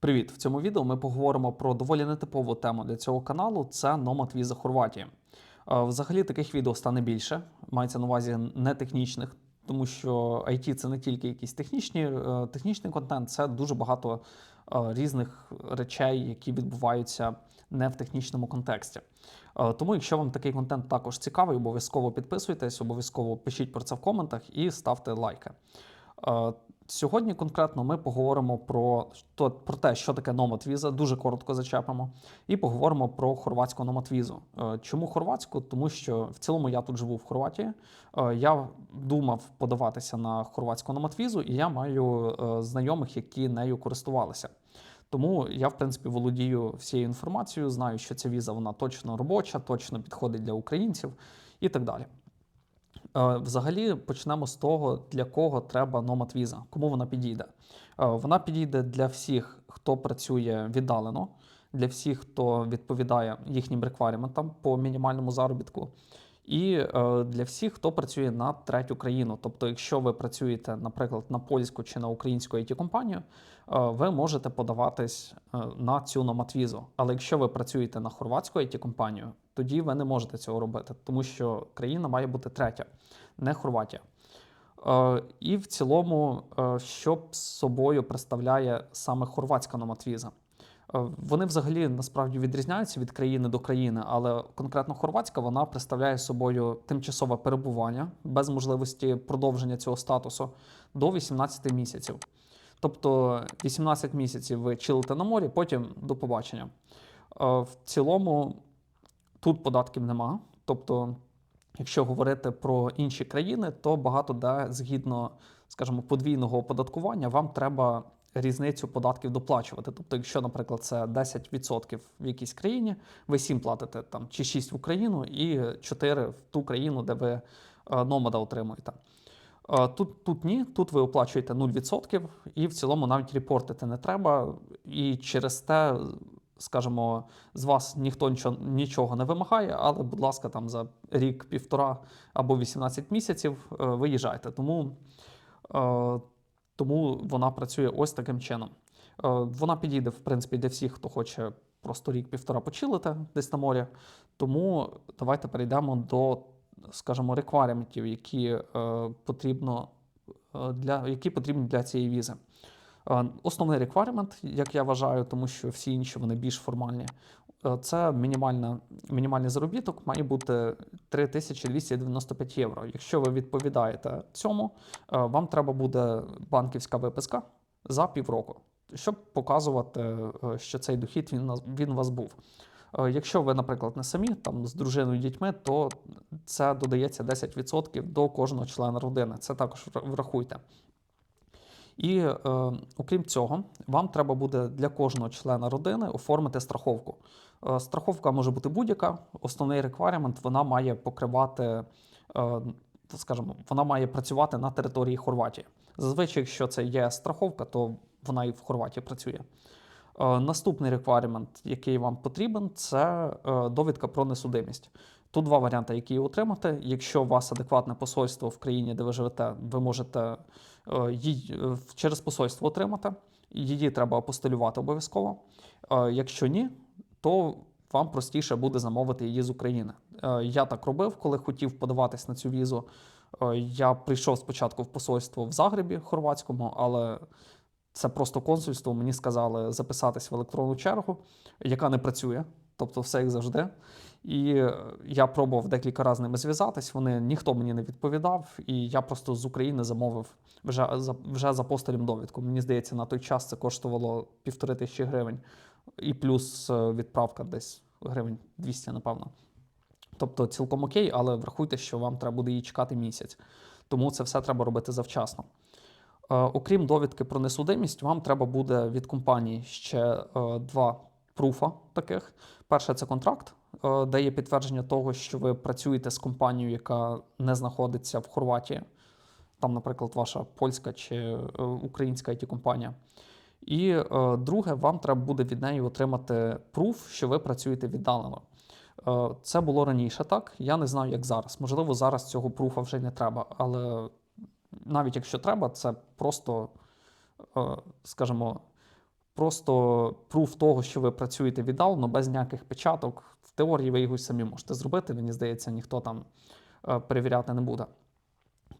Привіт! В цьому відео ми поговоримо про доволі нетипову тему для цього каналу це номад віза Хорватії. Е, Взагалі таких відео стане більше, мається на увазі не технічних, тому що IT це не тільки якісь технічні, е, технічний контент, це дуже багато е, різних речей, які відбуваються не в технічному контексті. Тому, якщо вам такий контент також цікавий, обов'язково підписуйтесь, обов'язково пишіть про це в коментах і ставте лайки. Сьогодні конкретно ми поговоримо про, то- про те, що таке номад віза, дуже коротко зачепимо, і поговоримо про хорватську номад візу. Е, Чому хорватську? Тому що в цілому я тут живу в Хорватії. Е, Я думав подаватися на хорватську номад візу, і я маю е, знайомих, які нею користувалися. Тому я, в принципі, володію всією інформацією, знаю, що ця віза вона точно робоча, точно підходить для українців і так далі. Е, Взагалі почнемо з того, для кого треба номад віза, кому вона підійде. Е, Вона підійде для всіх, хто працює віддалено, для всіх, хто відповідає їхнім рекваріментам по мінімальному заробітку, і е, для всіх, хто працює на третю країну. Тобто, якщо ви працюєте, наприклад, на польську чи на українську it компанію е, ви можете подаватись е, на цю номад візу. Але якщо ви працюєте на хорватську it компанію тоді ви не можете цього робити, тому що країна має бути третя, не Хорватія. Е, І в цілому, е, що з собою представляє саме хорватська номадвіза? Е, Вони взагалі насправді відрізняються від країни до країни, але конкретно хорватська вона представляє собою тимчасове перебування без можливості продовження цього статусу до 18 місяців. Тобто 18 місяців ви чилите на морі, потім до побачення. Е, В цілому тут податків нема. Тобто, якщо говорити про інші країни, то багато де згідно, скажімо, подвійного оподаткування, вам треба різницю податків доплачувати. Тобто, якщо, наприклад, це 10% в якійсь країні, ви 7 платите там чи 6 в Україну і 4 в ту країну, де ви е, номада отримуєте. Е, Тут, тут ні, тут ви оплачуєте 0% і в цілому навіть репортити не треба. І через те, скажімо, з вас ніхто нічого, нічого не вимагає, але, будь ласка, там за рік, півтора або 18 місяців е, виїжджайте. Тому, тому вона працює ось таким чином. Е, Вона підійде, в принципі, для всіх, хто хоче просто рік-півтора почилити десь на морі. Тому давайте перейдемо до, скажімо, реквайрементів, які е, потрібно е, для які потрібні для цієї візи. Основний реквайремент, як я вважаю, тому що всі інші вони більш формальні. Е, Це мінімальна, мінімальний заробіток має бути 3295 євро. Якщо ви відповідаєте цьому, е, вам треба буде банківська виписка за півроку, щоб показувати, е, що цей дохід він, він у вас був. Якщо ви, наприклад, не самі там з дружиною і дітьми, то це додається 10% до кожного члена родини. Це також врахуйте. І е, окрім цього, вам треба буде для кожного члена родини оформити страховку. Е, страховка може бути будь-яка. Основний реквайремент вона має покривати, е, скажімо, вона має працювати на території Хорватії. Зазвичай, якщо це є страховка, то вона і в Хорватії працює. Е, Наступний реквайремент, який вам потрібен, це довідка про несудимість. Тут два варіанти, які отримати. Якщо у вас адекватне посольство в країні, де ви живете, ви можете її через посольство отримати. Її треба апостилювати обов'язково. Якщо ні, то вам простіше буде замовити її з України. Е, Я так робив, коли хотів подаватись на цю візу. Е, Я прийшов спочатку в посольство в Загребі хорватському, але це просто консульство. Мені сказали записатись в електронну чергу, яка не працює, тобто все як завжди. І е, я пробував декілька разів з ними зв'язатись. Вони ніхто мені не відповідав, і я просто з України замовив вже за вже за постелем довідку. Мені здається, на той час це коштувало півтори тисячі гривень, і плюс е, відправка десь гривень 200, напевно. Тобто цілком окей, але врахуйте, що вам треба буде її чекати місяць. Тому це все треба робити завчасно. Е, Окрім довідки про несудимість, вам треба буде від компанії ще е, два пруфа таких. Перше це контракт, е, де є підтвердження того, що ви працюєте з компанією, яка не знаходиться в Хорватії. Там, наприклад, ваша польська чи е, українська it компанія І е, друге, вам треба буде від неї отримати пруф, що ви працюєте віддалено. Е, Це було раніше так. Я не знаю, як зараз. Можливо, зараз цього пруфа вже не треба, але навіть якщо треба, це просто, е, скажімо, просто пруф того, що ви працюєте віддалено, без ніяких печаток. В теорії ви його самі можете зробити. Мені здається, ніхто там перевіряти не буде.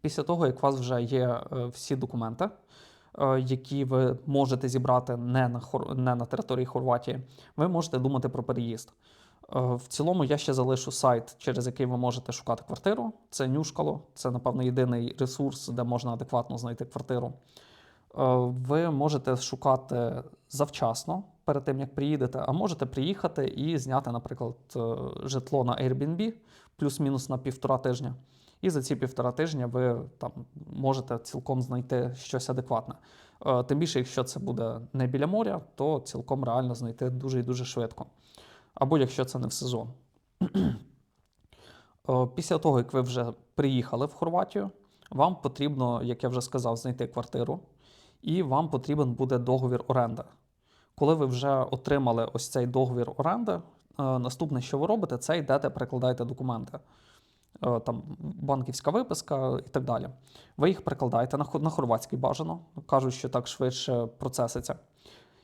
Після того, як у вас вже є всі документи, які ви можете зібрати не на, Хор... не на території Хорватії, ви можете думати про переїзд. Е, В цілому я ще залишу сайт, через який ви можете шукати квартиру. Це Нюшкало. Це, напевно, єдиний ресурс, де можна адекватно знайти квартиру. Е, Ви можете шукати завчасно перед тим, як приїдете, а можете приїхати і зняти, наприклад, е, житло на Airbnb плюс-мінус на півтора тижня. І за ці півтора тижня ви там можете цілком знайти щось адекватне. Е, Тим більше, якщо це буде не біля моря, то цілком реально знайти дуже і дуже швидко. Або якщо це не в сезон. Е, Після того, як ви вже приїхали в Хорватію, вам потрібно, як я вже сказав, знайти квартиру, і вам потрібен буде договір оренди. Коли ви вже отримали ось цей договір оренди, е, наступне, що ви робите, це йдете, перекладаєте документи. Е, Там банківська виписка і так далі. Ви їх перекладаєте на, хо- хорватський бажано, кажуть, що так швидше процеситься.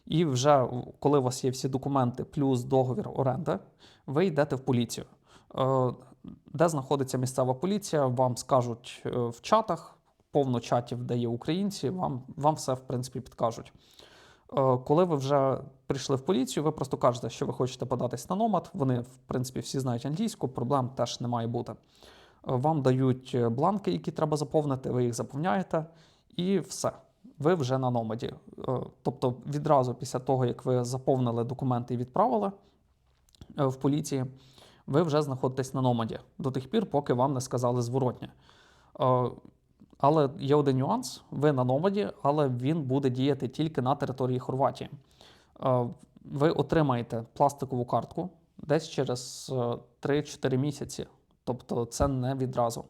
І вже коли у вас є всі документи плюс договір оренди, ви йдете в поліцію. Е, Де знаходиться місцева поліція, вам скажуть е, в чатах, повно чатів, де є українці, вам, вам все в принципі підкажуть. Е, Коли ви вже прийшли в поліцію, ви просто кажете, що ви хочете податись на номад. Вони, в принципі, всі знають англійську, проблем теж не має бути. Е, Вам дають е, бланки, які треба заповнити, ви їх заповняєте, і все. Ви вже на номаді. Тобто, відразу після того, як ви заповнили документи і відправили в поліції, ви вже знаходитесь на номаді до тих пір, поки вам не сказали зворотнє. Е, Але є один нюанс: ви на номаді, але він буде діяти тільки на території Хорватії. Е, Ви отримаєте пластикову картку десь через е, 3-4 місяці. Тобто це не відразу.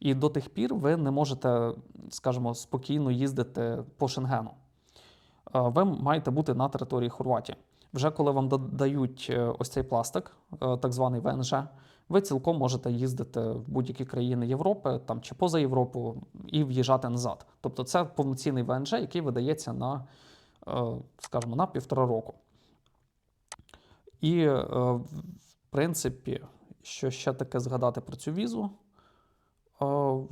І до тих пір ви не можете, скажімо, спокійно їздити по Шенгену. Е, Ви маєте бути на території Хорватії. Вже коли вам да- дають е, ось цей пластик, е, так званий ВНЖ, ви цілком можете їздити в будь-які країни Європи там, чи поза Європу і в'їжджати назад. Тобто це повноцінний ВНЖ, який видається на, е, скажімо, на півтора року. І, е, в принципі, що ще таке згадати про цю візу? Е,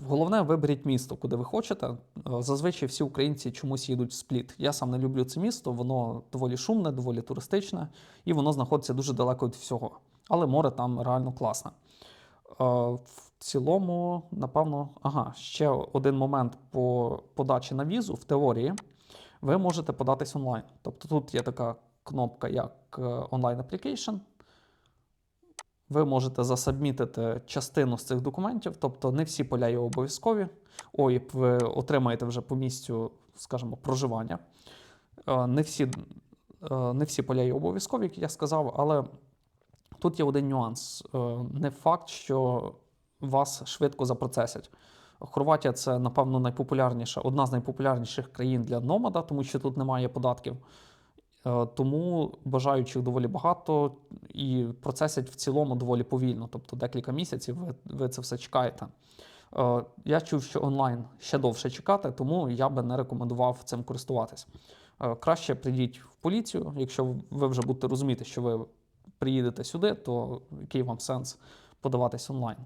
Головне, виберіть місто, куди ви хочете. Зазвичай всі українці чомусь їдуть в спліт. Я сам не люблю це місто, воно доволі шумне, доволі туристичне, і воно знаходиться дуже далеко від всього. Але море там реально класне. Е, В цілому, напевно, ага, ще один момент по подачі на візу в теорії. Ви можете податись онлайн. Тобто тут є така кнопка, як е, онлайн application. Ви можете засабмітити частину з цих документів, тобто не всі поля є обов'язкові. Ой, ви отримаєте вже по місцю, скажімо, проживання. Е, Не всі, не всі поля є обов'язкові, як я сказав, але тут є один нюанс. Е, Не факт, що вас швидко запроцесять. Хорватія це, напевно, найпопулярніша, одна з найпопулярніших країн для номада, тому що тут немає податків. Е, Тому бажаючих доволі багато і процесять в цілому доволі повільно, тобто декілька місяців ви, ви це все чекаєте. Е, Я чув, що онлайн ще довше чекати, тому я би не рекомендував цим користуватись. Краще прийдіть в поліцію, якщо ви вже будете розуміти, що ви приїдете сюди, то який вам сенс подаватись онлайн.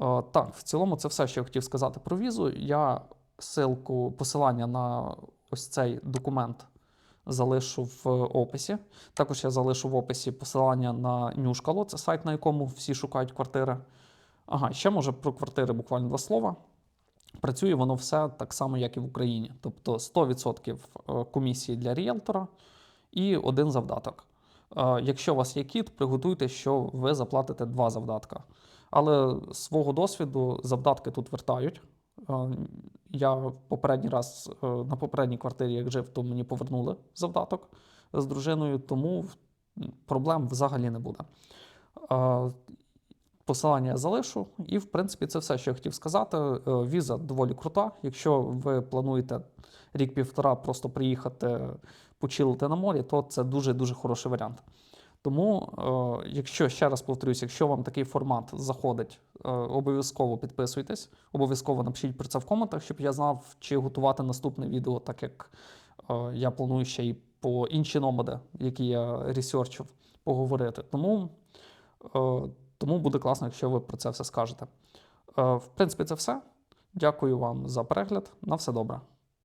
Е, Так, в цілому це все, що я хотів сказати про візу. Я ссылку, посилання на ось цей документ залишу в описі. Також я залишу в описі посилання на Нюшкало, це сайт, на якому всі шукають квартири. Ага, ще може про квартири буквально два слова. Працює воно все так само, як і в Україні. Тобто 100% комісії для ріелтора і один завдаток. Якщо у вас є кіт, приготуйте, що ви заплатите два завдатка. Але з свого досвіду завдатки тут вертають. Я попередній раз е, на попередній квартирі, як жив, то мені повернули завдаток з дружиною, тому проблем взагалі не буде. Посилання я залишу, і в принципі це все, що я хотів сказати. Е, Віза доволі крута. Якщо ви плануєте рік-півтора просто приїхати почилити на морі, то це дуже дуже хороший варіант. Тому, е, якщо ще раз повторюсь, якщо вам такий формат заходить, е, обов'язково підписуйтесь, обов'язково напишіть про це в коментах, щоб я знав, чи готувати наступне відео, так як е, я планую ще й по інші номади, які я ресерчив, поговорити. Тому, тому буде класно, якщо ви про це все скажете. В принципі, це все. Дякую вам за перегляд. На все добре.